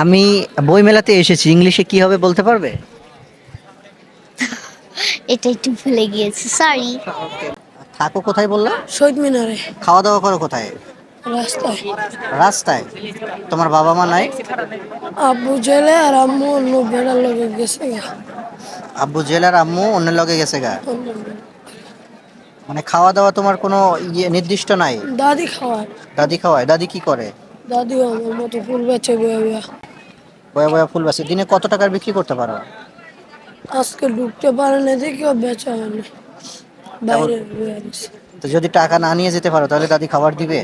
আমি বই মেলাতে এসেছি ইংলিশে কি হবে বলতে পারবে? এটা একটু ভুলে গিয়েছি সরি থাকো কোথায় বললা? শহীদ মিনারে। খাওয়া দাওয়া করো কোথায়? রাস্তায়। রাস্তায়? তোমার বাবা মা নাই? আব্বু জেলে আর আম্মু অন্য বেড়ার লগে গেছে গা। আব্বু জেলার আম্মু অন্যের লগে গেছে গা? মানে খাওয়া দাওয়া তোমার কোনো ইয়ে নির্দিষ্ট নাই? দাদি খাওয়ার দাদি খাওয়ায়? দাদি কি করে? দাদিও আমার মতো ফুল বেচে বয়ে। বয়ে বয়া ফুল বাসে দিনে কত টাকার বিক্রি করতে পারো? আজকে ঢুকতে পারে না দেখে বেচা হয়নি বাইরে তো যদি টাকা না নিয়ে যেতে পারো তাহলে দাদি খাবার দিবে?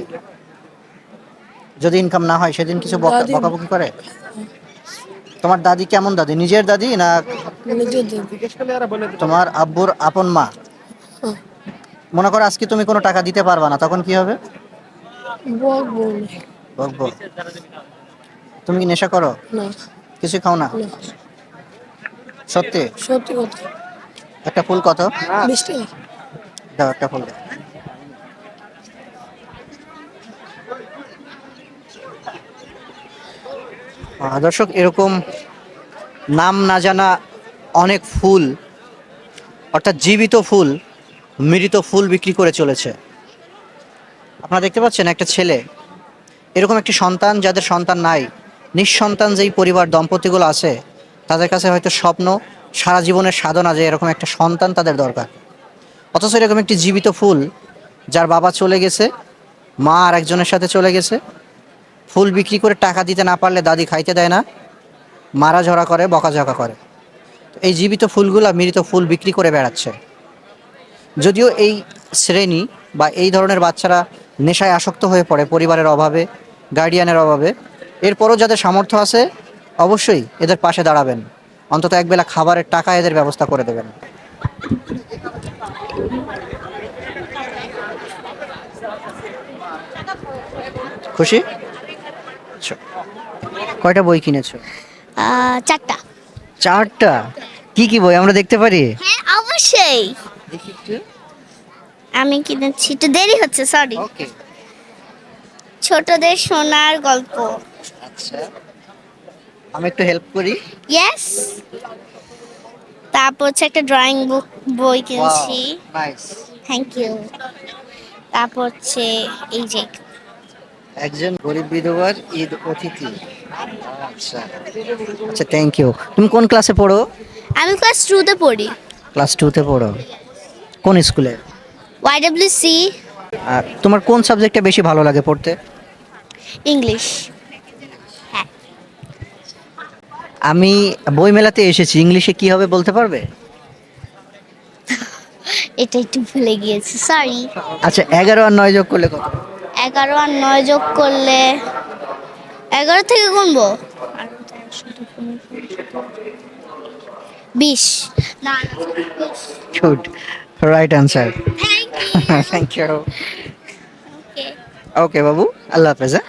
যদি ইনকাম না হয় সেদিন কিছু বকাবকি করে? তোমার দাদি কেমন দাদি? নিজের দাদি না তোমার আব্বুর আপন মা? হ্যাঁ। মনে করো আজকে তুমি কোনো টাকা দিতে পারবা না তখন কি হবে? বকবো। তুমি কি নেশা করো? না। কিছু খাও না? সত্যি? সত্যি কথা। একটা ফুল কত? বিশ টাকা। দাও একটা ফুল। দর্শক এরকম নাম না জানা অনেক ফুল অর্থাৎ জীবিত ফুল মৃত ফুল বিক্রি করে চলেছে। আপনারা দেখতে পাচ্ছেন একটা ছেলে এরকম একটি সন্তান যাদের সন্তান নাই নিঃসন্তান যেই পরিবার, দম্পতিগুলো আছে, তাদের কাছে হয়তো স্বপ্ন, সারা জীবনের সাধনা যে এরকম একটা সন্তান তাদের দরকার। অথচ এরকম একটি জীবিত ফুল, যার বাবা চলে গেছে, মা আর একজনের সাথে চলে গেছে, ফুল বিক্রি করে টাকা দিতে না পারলে দাদি খাইতে দেয় না, মারা ঝরা করে, বকাঝকা করে। এই জীবিত ফুলগুলা মৃত ফুল বিক্রি করে বেড়াচ্ছে। যদিও এই শ্রেণি বা এই ধরনের বাচ্চারা নেশায় আসক্ত হয়ে পড়ে পরিবারের অভাবে গার্ডিয়ানের অভাবে এরপরও যাদের সামর্থ্য আছে অবশ্যই এদের পাশে দাঁড়াবেন। অন্তত একবেলা খাবারের টাকা এদের ব্যবস্থা করে দেবেন। খুশি? আচ্ছা। কয়টা বই কিনেছো? চারটা। চারটা? কি কি বই? আমরা দেখতে পারি? হ্যাঁ অবশ্যই। আমি কিনেছি। একটু দেরি হচ্ছে সরি ছোটদের সোনার গল্প। আচ্ছা। আমি একটু হেল্প করি। ইয়েস তারপর হচ্ছে একটা ড্রয়িং বুক বই কিনেছি। নাইস থ্যাংক ইউ তারপর হচ্ছে এই যে। একজন গরিব বিধবার ঈদ অতিথি। আচ্ছা। আচ্ছা থ্যাংক ইউ তুমি কোন ক্লাসে পড়ো? আমি ক্লাস টুতে পড়ি। ক্লাস টুতে পড়ো। কোন স্কুলে ওয়াইডব্লিউ সি তোমার কোন সাবজেক্টটা বেশি ভালো লাগে পড়তে? ইংলিশ হ্যাঁ আমি বই মেলাতে এসেছি ইংলিশে কি হবে বলতে পারবে? এটা একটু ভুলে গিয়েছি সরি আচ্ছা এগারো আর নয় যোগ করলে কত? এগারো আর নয় যোগ করলে এগারো থেকে গুনবো? বিশ। না good right answer thank you thank you okay okay বাবু আল্লাহ হাফেজ হ্যাঁ?